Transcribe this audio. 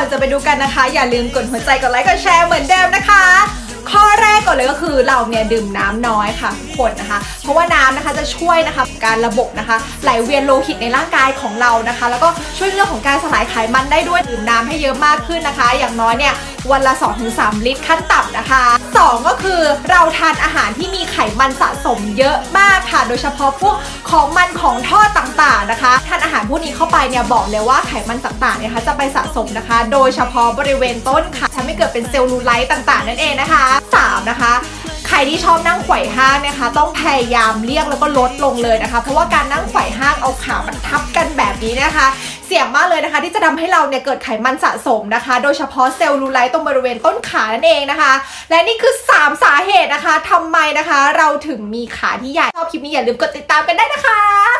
อนจะไปดูกันนะคะ อย่าลืมกดหัวใจกดไลค์กดแชร์เหมือนเดิมนะคะ เลยก็คือเราเนี่ยดื่มน้ำน้อยค่ะทุกคนนะคะ เพราะว่าน้ำนะคะจะช่วยนะคะการระบบนะคะ ไหลเวียนโลหิตในร่างกายของเรานะคะ แล้วก็ช่วยเรื่องของการสลายไขมันได้ด้วยดื่มน้ำให้เยอะมากขึ้นนะคะ อย่างน้อยเนี่ยวันละ 2-3 ลิตรขั้นต่ำนะคะ 2 ก็คือเราทานอาหารที่มีไขมันสะสมเยอะมากค่ะ โดยเฉพาะพวกของมันของทอดต่างๆนะคะ ทานอาหารพวกนี้เข้าไปเนี่ยบอกเลยว่าไขมันต่างๆเนี่ยนะคะจะไปสะสมนะคะ โดยเฉพาะบริเวณต้นขาทำให้เกิดเป็นเซลลูไลท์ต่างๆ นั่นเองนะคะสามนะคะ ใครที่ชอบนั่งไขว่ห้างนะคะ ต้องพยายามเลี่ยงแล้วก็ลดลงเลยนะคะ เพราะว่าการนั่งไขว่ห้างเอาขามันทับกันแบบนี้นะคะเสี่ยงมากเลยนะคะที่จะทำให้เราเนี่ยเกิดไขมันสะสมนะคะ โดยเฉพาะเซลลูไลท์ตรงบริเวณต้นขานั่นเองนะคะ และนี่คือ 3 สาเหตุนะคะทำไมนะคะ เราถึงมีขาที่ใหญ่ชอบคลิปนี้อย่าลืมกดติดตามกันได้นะคะ